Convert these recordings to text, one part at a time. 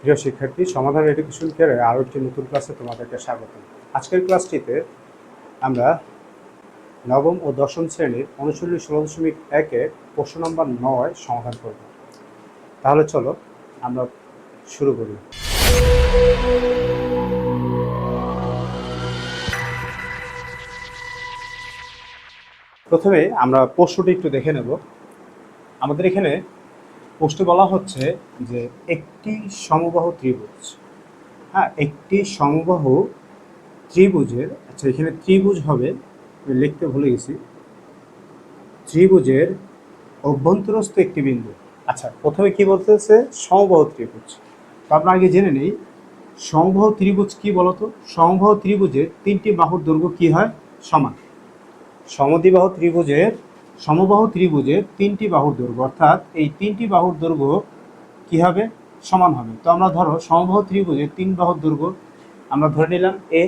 প্রিয় শিক্ষার্থী, সমাধান এডুকেশন কেয়ারে আরও একটি নতুন ক্লাসে তোমাদেরকে স্বাগত। আজকের ক্লাসটিতে আমরা নবম ও দশম শ্রেণির উনচল্লিশ ষোলো দশমিক একে প্রশ্ন নম্বর নয় সমাধান করব। তাহলে চলো, আমরা শুরু করি। প্রথমে আমরা প্রশ্নটি একটু দেখে নেব। আমাদের এখানে প্রশ্নে বলা হচ্ছে যে একটি সমবাহু ত্রিভুজ হ্যাঁ একটি সমবাহু ত্রিভুজের আচ্ছা এখানে ত্রিভুজ হবে লিখতে ভুলে গেছি, ত্রিভুজের অভ্যন্তরস্থ একটি বিন্দু। আচ্ছা প্রথমে কি বলতেছে? সমবাহু ত্রিভুজ। তো আমরা আগে জেনে নেই, সমবাহু ত্রিভুজ কি বলতো? সমবাহু ত্রিভুজের তিনটি বাহুর দৈর্ঘ্য কি হয়? সমান। সমদ্বিবাহু ত্রিভুজের সমবাহু ত্রিভুজের তিনটি বাহুর দৈর্ঘ্য, অর্থাৎ এই তিনটি বাহুর দৈর্ঘ্য কি হবে? সমান হবে। তো আমরা ধরো সমবাহু ত্রিভুজের তিন বাহুর দৈর্ঘ্য আমরা ধরে নিলাম এ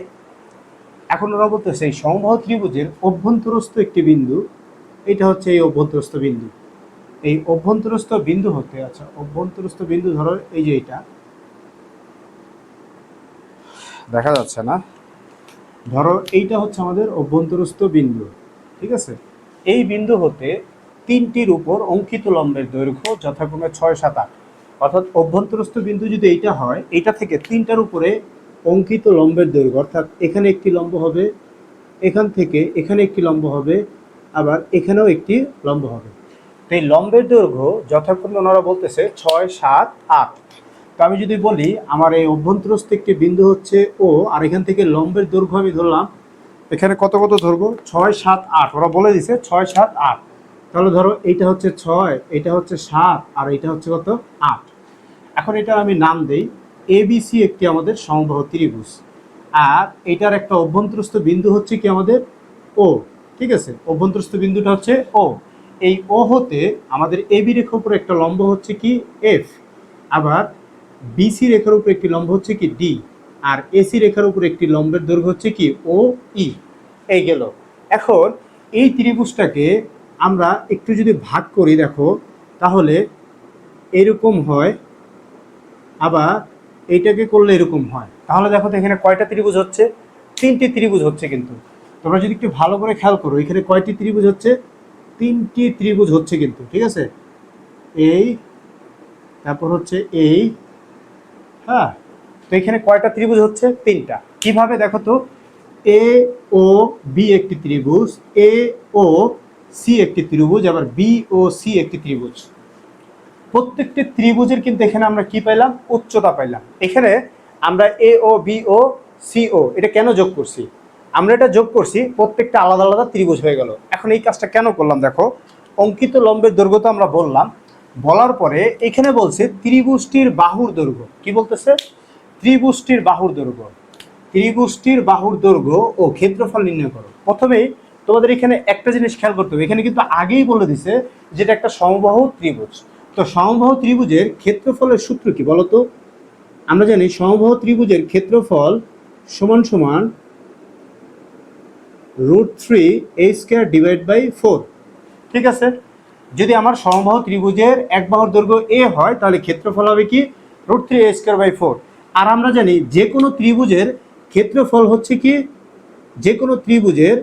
এখন ওরা বলতেছে এই সমবাহু ত্রিভুজের অভ্যন্তরস্থ একটি বিন্দু, এটা হচ্ছে এই অভ্যন্তরস্থ বিন্দু। এই অভ্যন্তরস্থ বিন্দু হতে আচ্ছা অভ্যন্তরস্থ বিন্দু ধরো এই যে এটা। দেখা যাচ্ছে না। ধরো এইটা হচ্ছে আমাদের অভ্যন্তরস্থ বিন্দু, ঠিক আছে? এই বিন্দু হতে তিনটির উপর অঙ্কিত লম্বের দৈর্ঘ্য যথাক্রমে ছয় সাত আট। অর্থাৎ অভ্যন্তরস্থ বিন্দু যদি এইটা হয়, এইটা থেকে তিনটার উপরে অঙ্কিত লম্বের দৈর্ঘ্য, অর্থাৎ এখানে একটি লম্ব হবে, এখান থেকে এখানে একটি লম্ব হবে, আবার এখানেও একটি লম্ব হবে। তো এই লম্বের দৈর্ঘ্য যথাক্রমে ওনারা বলতেছে ছয় সাত আট। তো আমি যদি বলি, আমার এই অভ্যন্তরস্থ একটি বিন্দু হচ্ছে ও, আর এখান থেকে লম্বের দৈর্ঘ্য আমি ধরলাম এখানে কত কত ধরবো? ছয়, সাত, আট। ওরা বলে দিছে ছয়, সাত, আট। তাহলে ধরো এইটা হচ্ছে ছয় এটা হচ্ছে সাত, আর এটা হচ্ছে কত? আট। এখন এটা আমি নাম দেই। এবিসি একটি আমাদের সমবাহ ত্রিভুজ। আর এটার একটা অভ্যন্তরস্থ বিন্দু হচ্ছে কি আমাদের? ও ঠিক আছে? অভ্যন্তরস্থ বিন্দুটা হচ্ছে ও এই ও হতে আমাদের এবি রেখার উপর একটা লম্ব হচ্ছে কি? এফ আবার বিসি রেখার উপর একটি লম্ব হচ্ছে কি? ডি আর এসি রেখার উপর একটি লম্বের দৈর্ঘ্য হচ্ছে কি? ও, ই। এই গেল। এখন এই ত্রিভুজটাকে আমরা একটু যদি ভাগ করি, দেখো, তাহলে এরকম হয়, আবার এইটাকে করলে এরকম হয়। তাহলে দেখো তো এখানে কয়টা ত্রিভুজ হচ্ছে? তিনটি ত্রিভুজ হচ্ছে কিন্তু। তোমরা যদি একটু ভালো করে খেয়াল করো, এখানে কয়টি ত্রিভুজ হচ্ছে? তিনটি ত্রিভুজ হচ্ছে কিন্তু, ঠিক আছে? এই, তারপর হচ্ছে এই হ্যাঁ? তো এখানে কয়টা ত্রিভুজ হচ্ছে? তিনটা। কীভাবে দেখো তো? এ ও বি একটি ত্রিভুজ এ ও সি একটি ত্রিভুজ, আবার বি ও সি একটি ত্রিভুজ। প্রত্যেকটি ত্রিভুজের কিন্তু এখানে আমরা কি পাইলাম? উচ্চতা পাইলাম। এখানে আমরা এ ও বি ও সি ও এটা কেন যোগ করছি? আমরা এটা যোগ করছি, প্রত্যেকটা আলাদা আলাদা ত্রিভুজ হয়ে গেল। এখন এই কাজটা কেন করলাম দেখো? অঙ্কিত লম্বের দৈর্ঘ্য তো আমরা বললাম। বলার পরে এখানে বলছে ত্রিভুজটির বাহুর দৈর্ঘ্য। কি বলতেছে? ত্রিভুজটির বাহুর দৈর্ঘ্য। ত্রিভুজটির বাহুর দৈর্ঘ্য ও ক্ষেত্রফল নির্ণয় করো। প্রথমেই তোমাদের এখানে একটা জিনিস খেয়াল করতে হবে। এখানে কিন্তু আগেই বলে দিছে যেটা একটা সমবাহু ত্রিভুজ। তো সমবাহু ত্রিভুজের ক্ষেত্রফলের সূত্র কি বলতো? আমরা জানি সমবাহু ত্রিভুজের ক্ষেত্রফল সমান সমান root three A square divide by four. ঠিক আছে? যদি আমার সমবাহু ত্রিভুজের এক বাহুর দৈর্ঘ্য এ হয়, তাহলে ক্ষেত্রফল হবে কি? Root three A square by four. আর আমরা জানি যে কোনো ত্রিভুজের ক্ষেত্রফল হচ্ছে কি? যে কোনো ত্রিভুজের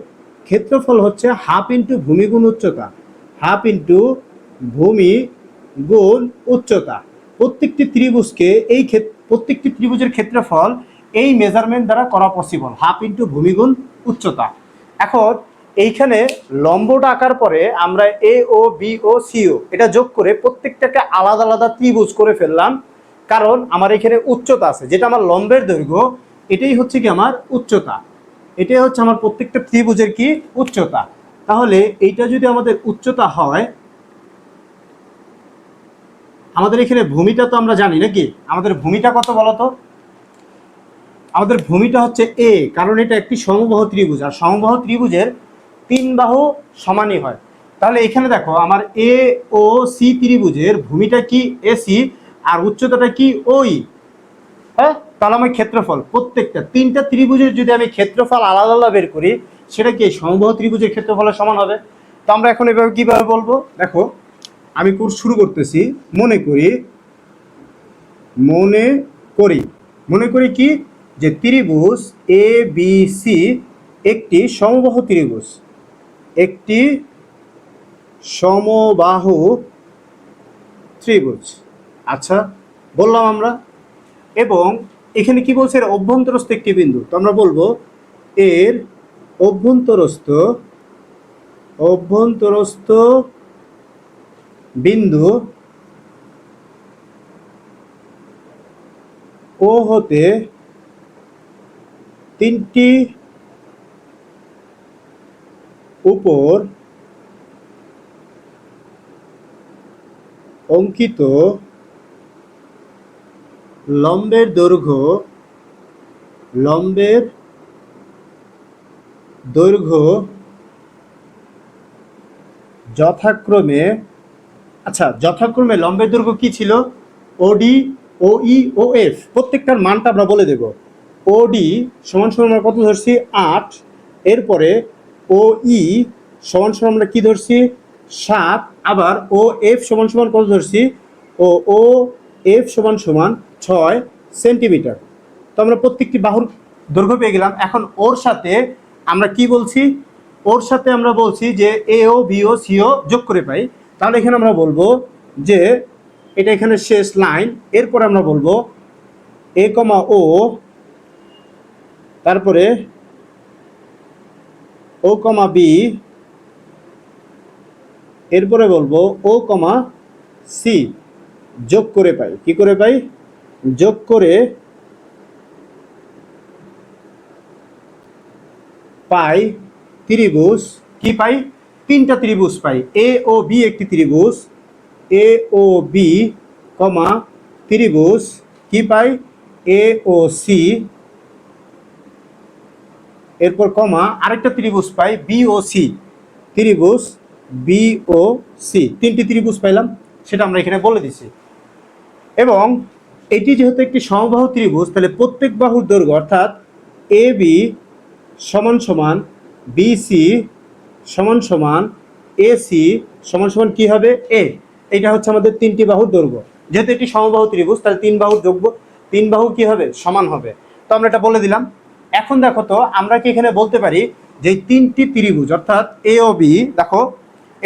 ক্ষেত্রফল হচ্ছে হাফ ইন্টু ভূমি গুণ উচ্চতা। হাফ ইন্টু ভূমি গুণ উচ্চতা। প্রত্যেকটি ত্রিভুজকে এই প্রত্যেকটি ত্রিভুজের ক্ষেত্রফল এই মেজারমেন্ট দ্বারা করা পসিবল হাফ ইন্টু ভূমি গুণ উচ্চতা। এখন এইখানে লম্বটা আঁকার পরে আমরা এ ও বি ও সি ও এটা যোগ করে প্রত্যেকটাকে আলাদা আলাদা ত্রিভুজ করে ফেললাম। কারণ আমার এখানে উচ্চতা আছে, যেটা আমার লম্বের দৈর্ঘ্য, এটাই হচ্ছে কি আমার উচ্চতা। এটাই হচ্ছে আমার প্রত্যেকটা ত্রিভুজের কি উচ্চতা। তাহলে এইটা যদি আমাদের উচ্চতা হয়, আমাদের এখানে ভূমিটা তো আমরা জানি নাকি? আমাদের ভূমিটা কত বলতো? আমাদের ভূমিটা হচ্ছে এ কারণ এটা একটি সমবাহু ত্রিভুজ, আর সমবাহু ত্রিভুজের তিন বাহু সমানই হয়। তাহলে এখানে দেখো, আমার এ ও সি ত্রিভুজের ভূমিটা কি এসি আর উচ্চতাটা কি ওই? হ্যাঁ? তাহলে আমার ক্ষেত্রফল প্রত্যেকটা, তিনটা ত্রিভুজের যদি আমি ক্ষেত্রফল আলাদা আলাদা বের করি, সেটা কি সমবাহু ত্রিভুজের ক্ষেত্রফলের সমান হবে? তো আমরা এখন এভাবে কীভাবে বলব? দেখো, আমি কোর্স শুরু করতেছি, মনে করি মনে করি। মনে করি কি? যে ত্রিভুজ এ বি সি একটি সমবাহু ত্রিভুজ। একটি সমবাহু ত্রিভুজ। আচ্ছা বললাম আমরা। এবং এখানে কি বলছে? এর অভ্যন্তরস্থ একটি বিন্দু। তো আমরা বলব, এর অভ্যন্তরস্থ অভ্যন্তরস্থ বিন্দু ও হতে তিনটি উপর অঙ্কিত লম্বের দৈর্ঘ্য লম্বের দৈর্ঘ্য যথাক্রমে আচ্ছা যথাক্রমে লম্বের দৈর্ঘ্য কি ছিল? ওডি ও ই ও এফ প্রত্যেকটার মানটা আমরা বলে দেব। ওডি সমান সমান আমরা কত ধরছি? আট। এরপরে ও ই সমান সমান আমরা কি ধরছি? সাত। আবার ও এফ সমান সমান কত ধরছি? ও ও এফ সমান সমান ছয় সেন্টিমিটার। তো আমরা প্রত্যেকটি বাহুর দৈর্ঘ্য পেয়ে গেলাম। এখন ওর সাথে আমরা কি বলছি? ওর সাথে আমরা বলছি যে এ ও বি ও সি ও যোগ করে পাই। তাহলে এখানে আমরা বলব যে এটা এখানে শেষ লাইন। এরপর আমরা বলব এ কমা ও তারপরে ও কমা বি এরপরে বলব ও কমা সি যোগ করে পাই। কি করে পাই? যোগ করে পাই ত্রিভুজ। কি পাই? তিনটা ত্রিভুজ পাই। এ ও বি একটি ত্রিভুজ। এ ও বি কমা, ত্রিভুজ। কি পাই? এ ও সি এরপর কমা, আরেকটা ত্রিভুজ পাই বি ও সি ত্রিভুজ বি ও সি তিনটি ত্রিভুজ পাইলাম, সেটা আমরা এখানে বলে দিছি। এবং এটি যেহেতু একটি সমবাহু ত্রিভুজ, তাহলে প্রত্যেক বাহুর দৈর্ঘ্য অর্থাৎ এ বি সমান সমান বিসি সমান সমান এসি সমান সমান কী হবে? এ এটা হচ্ছে আমাদের তিনটি বাহুর দৈর্ঘ্য। যেহেতু এটি সমবাহু ত্রিভুজ, তাহলে তিন বাহুর যোগ্য তিন বাহু কী হবে? সমান হবে। তো আমরা এটা বলে দিলাম। এখন দেখো তো, আমরা কি এখানে বলতে পারি যে তিনটি ত্রিভুজ, অর্থাৎ এ ও বি দেখো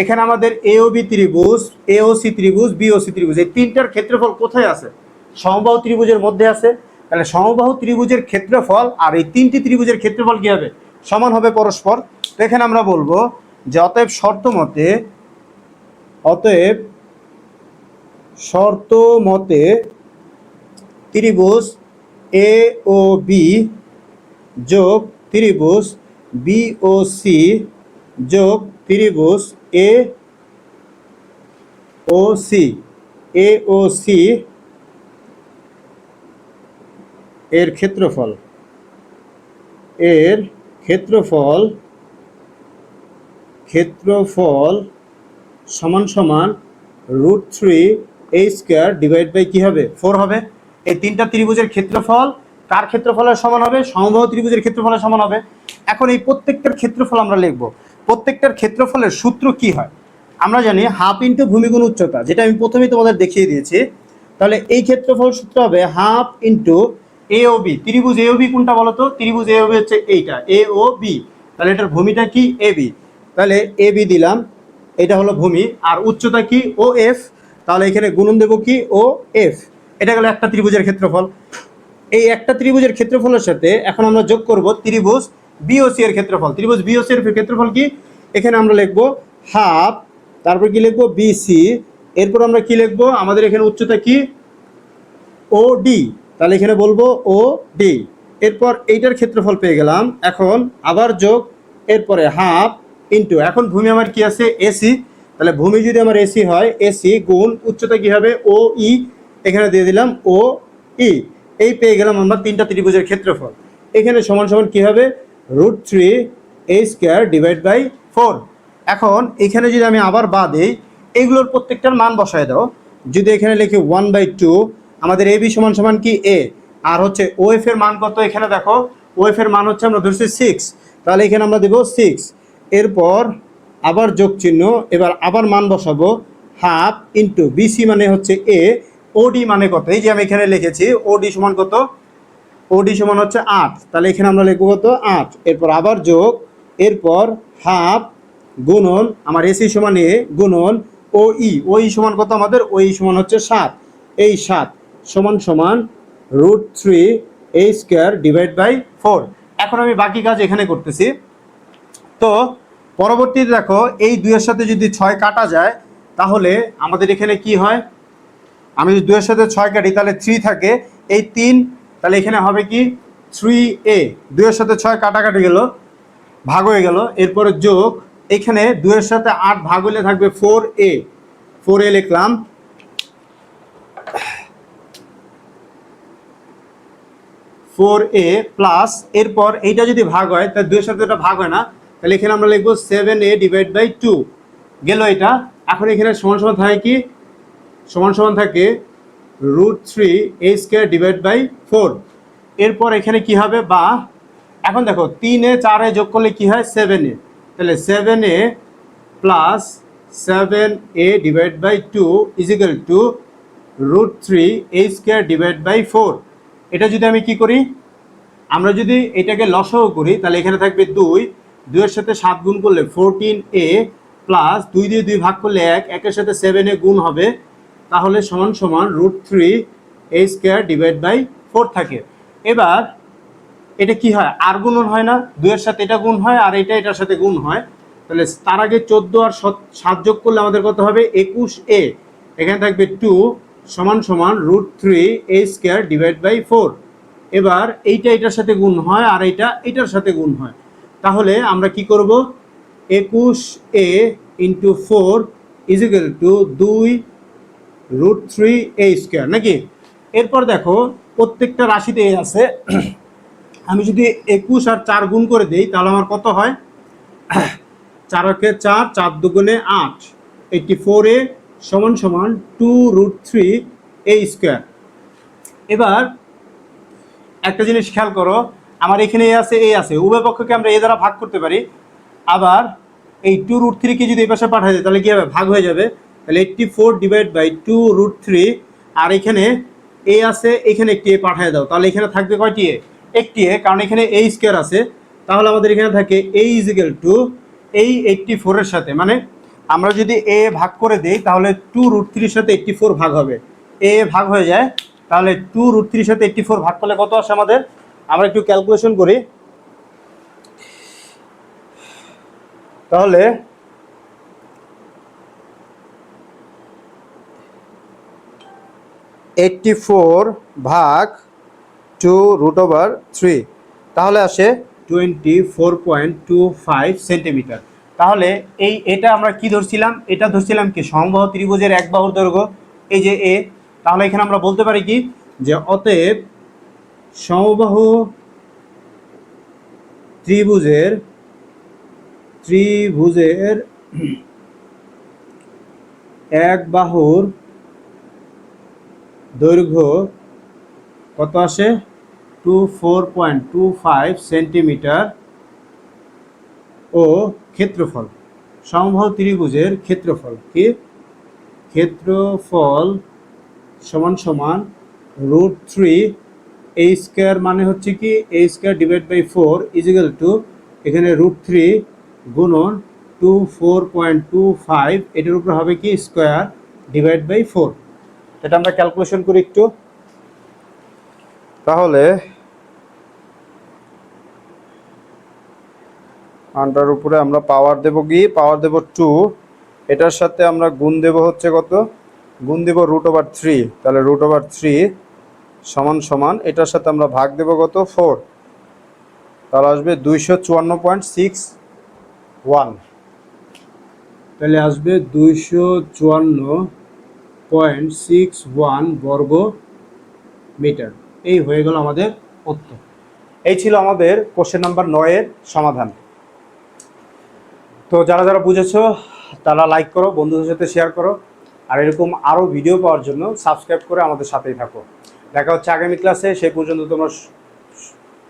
এখানে আমাদের এ ও বি ত্রিভুজ এ ও সি ত্রিভুজ বি ও সি ত্রিভুজ, এই তিনটার ক্ষেত্রফল কোথায় আছে? সমবাহু ত্রিভুজের মধ্যে আছে। তাহলে সমবাহু ত্রিভুজের ক্ষেত্রফল আর এই তিনটি ত্রিভুজের ক্ষেত্রফল কি হবে? সমান হবে পরস্পর। তো এখানে আমরা বলব যে অতএব শর্ত মতে, অতএব শর্ত মতে ত্রিভুজ এ ও বি যোগ ত্রিভুজ বি ও সি যোগ ত্রিভুজ A O C A O C এর ক্ষেত্রফল। এর ক্ষেত্রফল ক্ষেত্রফল সমান সমান রুট থ্রি এই স্কোয়ার ডিভাইড বাই কী হবে? ফোর হবে। এই তিনটা ত্রিভুজের ক্ষেত্রফল কার ক্ষেত্রফলের সমান হবে? সমবাহু ত্রিভুজের ক্ষেত্রফলের সমান হবে। এখন এই প্রত্যেকটার ক্ষেত্রফল আমরা লিখব। প্রত্যেকটার ক্ষেত্রফলের সূত্র কি হয়? আমরা জানি হাফ ইন্টু ভূমিগুণ উচ্চতা, যেটা আমি প্রথমেই তোমাদের দেখিয়ে দিয়েছি। তাহলে এই ক্ষেত্রফল সূত্র হবে half into A O B. ত্রিভুজ এ ও বি কোনটা বলো তো? ত্রিভুজ এ ও বি হচ্ছে এইটা, এ ও বি। তাহলে এটার ভূমিটা কি? A B. তাহলে এ বি দিলাম, এটা হলো ভূমি। আর উচ্চতা কি? O F. তাহলে এখানে গুণন দেবো কি? O F. এটা গেল একটা ত্রিভুজের ক্ষেত্রফল। এই একটা ত্রিভুজের ক্ষেত্রফলের সাথে এখন আমরা যোগ করব ত্রিভুজ বিওসি এর ক্ষেত্রফল। ত্রিভুজ বিওসি এর ক্ষেত্রফল কি? এখানে আমরা লিখব হাফ, তারপর কি লিখব? বিসি এরপর আমরা কি লিখব? আমাদের এখানে উচ্চতা কি? ও ডি তাহলে এখানে বলব ও ডি এরপর এইটার ক্ষেত্রফল পেয়ে গেলাম। এখন আবার যোগ, এরপরে হাফ ইন্টু এখন ভূমি আমার কি আছে? এসি তাহলে ভূমি যদি আমার এসি হয় এসি গুণ উচ্চতা কি হবে? ও ই এখানে দিয়ে দিলাম ও ই এই পেয়ে গেলাম আমরা তিনটা ত্রিভুজের ক্ষেত্রফল। এখানে সমান সমান কি হবে? Root three A square divide by four এখন এখানে যদি আমি আবার বা দিই, এগুলোর প্রত্যেকটার মান বসায় দাও। যদি এখানে লিখি ওয়ান বাই টু আমাদের এ বি সমান সমান কি এ আর হচ্ছে ও এফ এর মান কত এখানে দেখো? ও এফ এর মান হচ্ছে আমরা ধরছি সিক্স তাহলে এখানে আমরা দেবো সিক্স এরপর আবার যোগ চিহ্ন এবার আবার মান বসাবো। হাফ ইন্টু বিসি মানে হচ্ছে এ ওডি মানে কত? এই যে আমি এখানে লিখেছি ওডি সমান কত? ওডি সমান হচ্ছে আট। তাহলে এখানে আমরা লিখব কত? আট। এরপর আবার যোগ, এরপর হাফ গুণন, আমার এসি সমান এ গুণন ও ই। ও ই সমান কত আমাদের? ও ই সমান হচ্ছে সাত। এই সাত সমান সমান root three A square divide by four. এখন আমি বাকি কাজ এখানে করতেছি। তো পরবর্তীতে দেখো, এই দুইয়ের সাথে যদি ছয় কাটা যায়, তাহলে আমাদের এখানে কি হয়? আমি যদি দুইয়ের সাথে ছয় কাটি, তাহলে থ্রি থাকে। এই তিন তাহলে এখানে হবে কি? থ্রি এ দুইয়ের সাথে ছয় কাটাকাটি গেল, ভাগ হয়ে গেল। এরপরে যোগ, এখানে দুইয়ের সাথে আট ভাগ হলে থাকবে ফোর এ ফোর এ লিখলাম। ফোর এ প্লাস এরপর এইটা যদি ভাগ হয়, তাহলে দুইয়ের সাথে এটা ভাগ হয় না। তাহলে এখানে আমরা লিখব seven A divide by two গেল এটা। এখন এখানে সমান সমান থাকে কি? সমান সমান থাকে root three A square divide by four এরপর এখানে কি হবে? বা, এখন দেখো, তিনে চারে যোগ করলে কি হয়? Seven A. তাহলে seven A plus seven A divide by two is equal two root three A square divide by four এটা যদি আমি কি করি? আমরা যদি এটাকে লসও করি, তাহলে এখানে থাকবে দুই। দুইয়ের সাথে সাত গুণ করলে ফোরটিন এ প্লাস দুই দিয়ে দুই ভাগ করলে এক। একের সাথে সেভেন এ গুণ হবে। তাহলে সমান সমান root three A square divide by four থাকে। এবার এটা কি হয়? আর গুণন হয় না। দুয়ের সাথে এটা গুণ হয় আর এটা এটার সাথে গুণ হয়। তাহলে তার আগে চোদ্দ আর সত- যোগ করলে আমাদের কত হবে? একুশ এ এখানে থাকবে টু সমান সমান root three A square divide by four এবার এইটা এটার সাথে গুণ হয় আর এইটা এটার সাথে গুণ হয়। তাহলে আমরা কি করব? একুশ A into four is equal two দুই রুট থ্রি এ স্কোয়ার, নাকি? এরপর দেখো, প্রত্যেকটা রাশিতে এ আছে। আমি যদি একুশ আর চার গুণ করে দেই, তাহলে আমার কত হয়? চারকে চার চার দুগুণে আট। এইটটি ফোর এ সমান সমান two root three A square. এবার একটা জিনিস খেয়াল করো, আমার এখানে এ আছে এ আছে। উভয় পক্ষকে আমরা এ দ্বারা ভাগ করতে পারি। আবার এই টু রুট থ্রিকে যদি এই পাশে পাঠাই দেয়, তাহলে কি হবে? ভাগ হয়ে যাবে। তাহলে eighty four divide by two root three আর এখানে এ আছে, এখানে একটি এ পাঠিয়ে দাও। তাহলে এখানে থাকবে কয়টি এ একটি এ কারণ এখানে এ স্কোয়ার আছে। তাহলে আমাদের এখানে থাকে এ ইজিক্যাল টু এই এইটটি ফোরের সাথে। মানে আমরা যদি এ ভাগ করে দেই, তাহলে টু রুট থ্রির সাথে এইটটি ফোর ভাগ হবে। এ ভাগ হয়ে যায়, তাহলে টু রুট থ্রির সাথে এইটটি ফোর ভাগ করলে কত আসে আমাদের? আমরা একটু ক্যালকুলেশন করি। তাহলে এইটটি ফোর ভাগ টু রুট ওভার থ্রি তাহলে আসে twenty four point two five centimetre তাহলে এই এটা আমরা কি ধরছিলাম? এটা ধরছিলাম কি? সমবাহু ত্রিভুজের এক বাহুর দৈর্ঘ্য। এই যে এ, তাহলে এখানে আমরা বলতে পারি কি? যে অতএব সমবাহু ত্রিভুজের ত্রিভুজের এক বাহুর দৈর্ঘ্য কত আসে? Two four point two five centimetre ও ক্ষেত্রফল। সমবাহু ত্রিভুজের ক্ষেত্রফল কি? ক্ষেত্রফল সমান সমান রুট থ্রি এ স্কোয়ার মানে হচ্ছে কি? A square divide by four is equal two এখানে রুট থ্রি গুণন two four point two five এটার উপর হবে কি? Square divide by four. এটা আমরা ক্যালকুলেশন করি একটু। তাহলে আনটার উপরে আমরা পাওয়ার দেব কি? পাওয়ার দেব টু এটার সাথে আমরা গুণ দেব হচ্ছে কত? গুণ দেব রুট ওভার থ্রি তাহলে রুট ওভার থ্রি সমান সমান এটার সাথে আমরা ভাগ দেব কত? ফোর তাহলে আসবে দুইশো চুয়ান্ন পয়েন্ট সিক্স ওয়ান তাহলে আসবে দুইশো চুয়ান্ন পয়েন্ট সিক্স ওয়ান বর্গ মিটার। এই হয়ে গেল আমাদের উত্তর। এই ছিল আমাদের কোশ্চেন নাম্বার নয়ের সমাধান। তো যারা যারা বুঝেছ, তারা লাইক করো, বন্ধুদের সাথে শেয়ার করো। আর এরকম আরও ভিডিও পাওয়ার জন্য সাবস্ক্রাইব করে আমাদের সাথেই থাকো। দেখা হচ্ছে আগামী ক্লাসে সেই পর্যন্ত তোমরা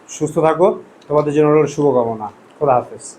সুস্থ থাকো। তোমাদের জন্য শুভকামনা। খোদা হাফেজ।